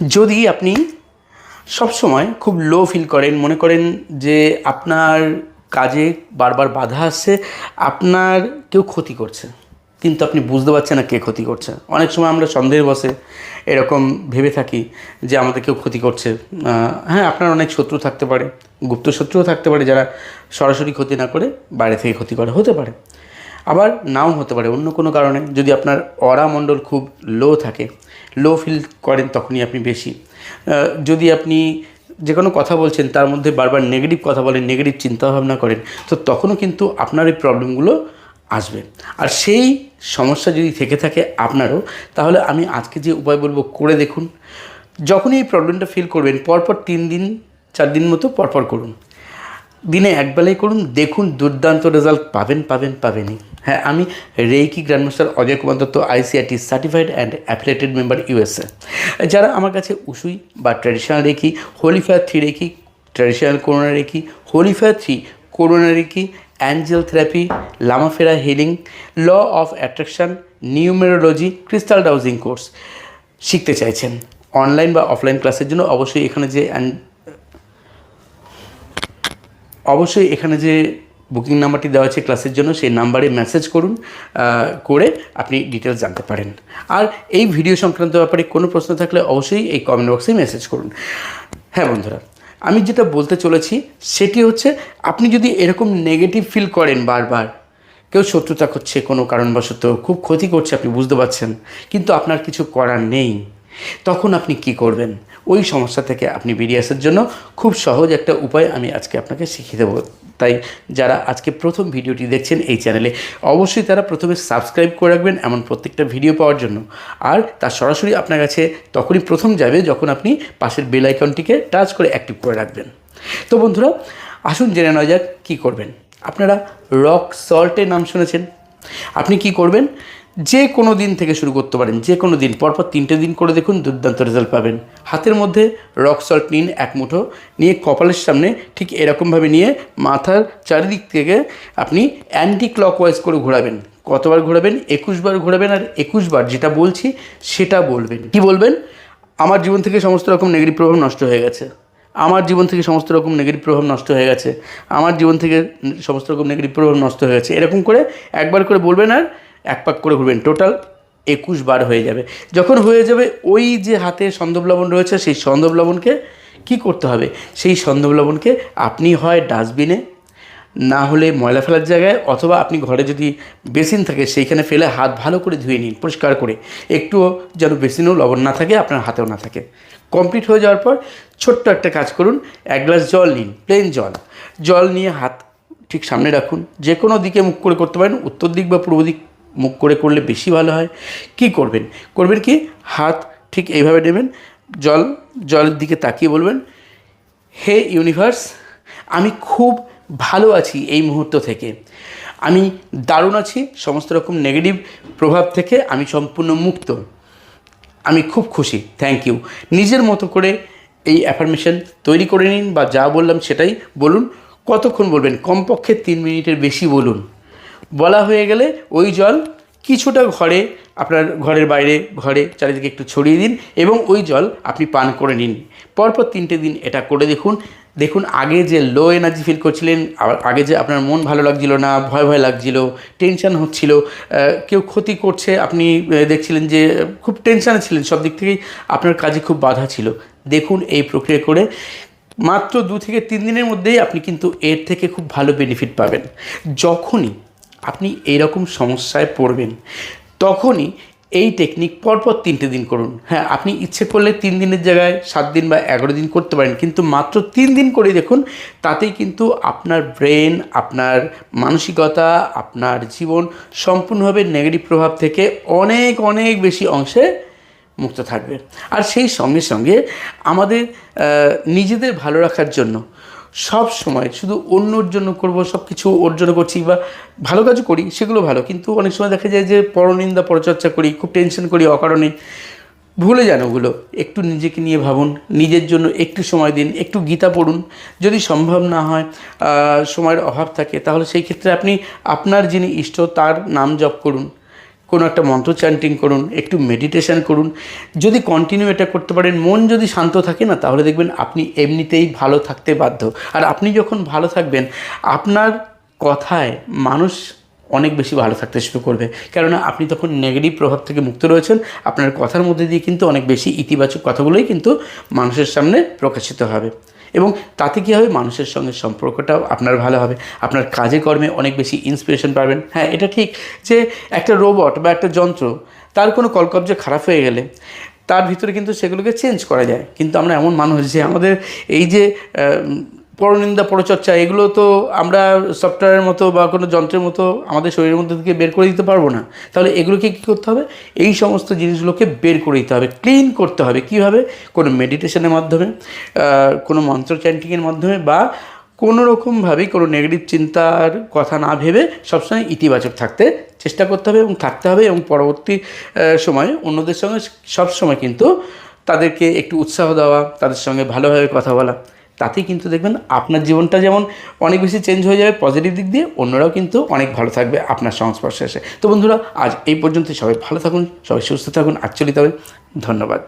যদি আপনি সবসময় খুব লো ফিল করেন, মনে করেন যে আপনার কাজে বারবার বাধা আসছে, আপনার কেউ ক্ষতি করছে, কিন্তু আপনি বুঝতে পারছেন না কে ক্ষতি করছে। অনেক সময় আমরা সন্দেহের বসে এরকম ভেবে থাকি যে আমাদের কেউ ক্ষতি করছে। হ্যাঁ আপনার অনেক শত্রু থাকতে পারে, গুপ্ত শত্রুও থাকতে পারে যারা সরাসরি ক্ষতি না করে বাইরে থেকে ক্ষতি করে হতে পারে। আবার নাও হতে পারে, অন্য কোনো কারণে। যদি আপনার অরা মণ্ডল খুব লো থাকে লো ফিল করেন তখনই আপনি বেশি। যদি আপনি যে কোনো কথা বলছেন, তার মধ্যে বারবার নেগেটিভ কথা বলেন নেগেটিভ চিন্তাভাবনা করেন, তো তখনও কিন্তু আপনার এই প্রবলেমগুলো আসবে। আর সেই সমস্যা যদি থেকে থাকে আপনারও, তাহলে আমি আজকে যে উপায় বলব, করে দেখুন। যখনই এই প্রবলেমটা ফিল করবেন, পরপর তিন দিন, চার দিন মতো পরপর করুন। দিনে একবেলাই করুন, দেখুন দুর্দান্ত রেজাল্ট পাবেন পাবেন, পাবেনই। হ্যাঁ আমি reiki grandmaster Ajay Kumar Dutta ICIT certified and affiliated member USA যারা আমার কাছে উসুই বা traditional reiki holy fire three reiki traditional Karuna reiki holy fire three Karuna reiki angel therapy লামাফেরা healing law of attraction numerology crystal dowsing course শিখতে চাইছেন। Online বা offline ক্লাসের জন্য অবশ্যই এখানে যে অবশ্যই এখানে যে বুকিং নাম্বারটি দেওয়া আছে ক্লাসের জন্য, সেই নাম্বারে মেসেজ করুন করে আপনি ডিটেলস জানতে পারেন। আর এই ভিডিও সংক্রান্ত ব্যাপারে কোনো প্রশ্ন থাকলে অবশ্যই এই কমেন্ট বক্সে মেসেজ করুন। হ্যাঁ বন্ধুরা, আমি যেটা বলতে চলেছি সেটি হচ্ছে, আপনি যদি এরকম নেগেটিভ ফিল করেন বারবার, কেউ শত্রুতা করছে, কোনো কারণবশত খুব ক্ষতি করছে, আপনি বুঝতে পারছেন, কিন্তু আপনার কিছু করার নেই, তখন আপনি কি করবেন? ওই সমস্যা থেকে আপনি বেরিয়ে আসার জন্য খুব সহজ একটা উপায় আমি আজকে আপনাকে শিখিয়ে দেবো। তাই যারা আজকে প্রথম ভিডিওটি দেখছেন এই চ্যানেলে, অবশ্যই তারা প্রথমে সাবস্ক্রাইব করে রাখবেন এমন প্রত্যেকটা ভিডিও পাওয়ার জন্য। আর তার সরাসরি আপনার কাছে তখনই প্রথম যাবে যখন আপনি পাশের বেল আইকনটিকে টাচ করে অ্যাক্টিভ করে রাখবেন। তো বন্ধুরা, আসুন জেনে নেওয়া যাক কী করবেন। আপনারা রক সল্টের নাম শুনেছেন? আপনি কি করবেন? যে কোনো দিন থেকে শুরু করতে পারেন, যে কোনো দিন, পরপর তিনটে দিন করে দেখুন দুর্দান্ত রেজাল্ট পাবেন। হাতের মধ্যে রক সল্ট নিন এক মুঠো, নিয়ে কপালের সামনে ঠিক এরকমভাবে নিয়ে মাথার চারিদিক থেকে আপনি অ্যান্টি ক্লকওয়াইজ করে ঘোরাবেন। কতবার ঘোরাবেন? একুশ বার ঘোরাবেন আর একুশ বার যেটা বলছি সেটা বলবেন। কি বলবেন? আমার জীবন থেকে সমস্ত রকম নেগেটিভ প্রভাব নষ্ট হয়ে গেছে। আমার জীবন থেকে সমস্ত রকম নেগেটিভ প্রভাব নষ্ট হয়ে গেছে। আমার জীবন থেকে সমস্ত রকম নেগেটিভ প্রভাব নষ্ট হয়ে গেছে। এরকম করে একবার করে বলবেন আর এক পাক করে ঘুরবেন। টোটাল একুশ বার হয়ে যাবে। যখন হয়ে যাবে, ওই যে হাতে সন্দব লবণ রয়েছে, সেই সন্দব লবণকে কী করতে হবে? সেই সন্দব লবণকে আপনি হয় ডাস্টবিনে না হলে ময়লা ফেলার জায়গায়, অথবা আপনি ঘরে যদি বেসিন থাকে, সেইখানে ফেলে হাত ভালো করে ধুয়ে নিন, পরিষ্কার করে। একটুও যেন বেসিনেও লবণ না থাকে, আপনার হাতেও না থাকে। কমপ্লিট হয়ে যাওয়ার পর ছোট্ট একটা কাজ করুন, এক গ্লাস জল নিন প্লেন জল। জল নিয়ে হাত ঠিক সামনে রাখুন। যে কোনো দিকে মুখ করে করতে পারেন, উত্তর দিক বা পূর্ব দিক মুখ করে করলে বেশি ভালো হয়। কি করবেন? করবেন কি? হাত ঠিক এইভাবে নেবেন, জল, জলের দিকে তাকিয়ে বলবেন, হে ইউনিভার্স, আমি খুব ভালো আছি এই মুহূর্ত থেকে। আমি দারুণ আছি, সমস্ত রকম নেগেটিভ প্রভাব থেকে আমি সম্পূর্ণ মুক্ত। আমি খুব খুশি, থ্যাংক ইউ। নিজের মতো করে এই অ্যাফার্মেশন তৈরি করে নিন বা যা বললাম সেটাই বলুন। কতক্ষণ বলবেন? কমপক্ষে তিন মিনিটের বেশি বলুন। বলা হয়ে গেলে ওই জল কিছুটা ঘরে, আপনার ঘরের বাইরে, ঘরে চারিদিকে একটু ছড়িয়ে দিন এবং ওই জল আপনি পান করে নিন। পরপর তিনটে দিন এটা করে দেখুন। দেখুন, আগে যে লো এনার্জি ফিল করছিলেন আগে যে আপনার মন ভালো লাগছিল না, ভয় ভয় লাগছিল টেনশন হচ্ছিল কেউ ক্ষতি করছে, আপনি দেখছিলেন যে, খুব টেনশানে ছিলেন, সব দিক থেকেই আপনার কাজে খুব বাধা ছিল। দেখুন এই প্রক্রিয়া করে মাত্র দু থেকে তিন দিনের মধ্যেই আপনি কিন্তু এর থেকে খুব ভালো বেনিফিট পাবেন। যখনই আপনি এইরকম সমস্যায় পড়বেন। তখনই এই টেকনিক পরপর তিনটে দিন করুন। হ্যাঁ আপনি ইচ্ছে করলে তিন দিনের জায়গায় সাত দিন বা এগারো দিন করতে পারেন, কিন্তু মাত্র তিন দিন করে দেখুন, তাতেই কিন্তু আপনার ব্রেন আপনার মানসিকতা, আপনার জীবন সম্পূর্ণভাবে নেগেটিভ প্রভাব থেকে অনেক অনেক বেশি অংশে মুক্ত থাকবে। আর সেই সঙ্গে সঙ্গে আমাদের নিজেদের ভালো রাখার জন্য সব সময় শুধু অন্যর জন্য করব সব কিছু ওর জন্য করছি বা ভালো কাজ করি, সেগুলো ভালো। কিন্তু অনেক সময় দেখা যায় যে পরনিন্দা, পরচর্চা করি, খুব টেনশন করি, অকারণে। ভুলে যান ওগুলো। একটু নিজেকে নিয়ে ভাবুন, নিজের জন্য একটু সময় দিন, একটু গীতা পড়ুন। যদি সম্ভব না হয় সময়ের অভাব থাকে, তাহলে সেই ক্ষেত্রে আপনি আপনার যিনি ইষ্ট, তার নাম জপ করুন। কোনো একটা মন্ত্র চ্যান্টিং করুন, একটু মেডিটেশন করুন। যদি কন্টিনিউ এটা করতে পারেন, মন যদি শান্ত থাকে না, তাহলে দেখবেন আপনি এমনিতেই ভালো থাকতে বাধ্য। আর আপনি যখন ভালো থাকবেন, আপনার কথায় মানুষ অনেক বেশি ভালো থাকতে শুরু করবে। কেননা আপনি তখন নেগেটিভ প্রভাব থেকে মুক্ত রয়েছেন, আপনার কথার মধ্যে দিয়ে কিন্তু অনেক বেশি ইতিবাচক কথাগুলোই কিন্তু মানুষের সামনে প্রকাশিত হবে। এবং তাতে কী হবে? মানুষের সঙ্গে সম্পর্কটাও আপনার ভালো হবে। আপনার কাজে কর্মে অনেক বেশি ইন্সপিরেশন পাবেন। হ্যাঁ এটা ঠিক যে একটা রোবট বা একটা যন্ত্র, তার কোনো কলকব্জে খারাপ হয়ে গেলে তার ভিতরে কিন্তু সেগুলোকে চেঞ্জ করা যায়। কিন্তু আমরা এমন মানুষ যে আমাদের এই যে পরনিন্দা, পরচর্চা, এগুলো তো আমরা সফটওয়্যারের মতো বা কোনো যন্ত্রের মতো আমাদের শরীরের মধ্যে থেকে বের করে দিতে পারব না। তাহলে এগুলোকে কী করতে হবে? এই সমস্ত জিনিসগুলোকে বের করে দিতে হবে ক্লিন করতে হবে। কীভাবে? কোনো মেডিটেশনের মাধ্যমে কোনো মন্ত্র চ্যান্টিংয়ের মাধ্যমে বা কোনো রকমভাবেই কোনো নেগেটিভ চিন্তার কথা না ভেবে সবসময় ইতিবাচক থাকতে চেষ্টা করতে হবে এবং থাকতে হবে এবং পরবর্তী সময়ে অন্যদের সঙ্গে সবসময় কিন্তু তাদেরকে একটু উৎসাহ দেওয়া, তাদের সঙ্গে ভালোভাবে কথা বলা। তাতেই কিন্তু দেখবেন আপনার জীবনটা যেমন অনেক বেশি চেঞ্জ হয়ে যাবে পজিটিভ দিক দিয়ে অন্যরাও কিন্তু অনেক ভালো থাকবে আপনার সংস্পর্শে এসে। তো বন্ধুরা, আজ এই পর্যন্ত সবাই ভালো থাকুন, সবাই সুস্থ থাকুন আচ্ছলিত হবে ধন্যবাদ।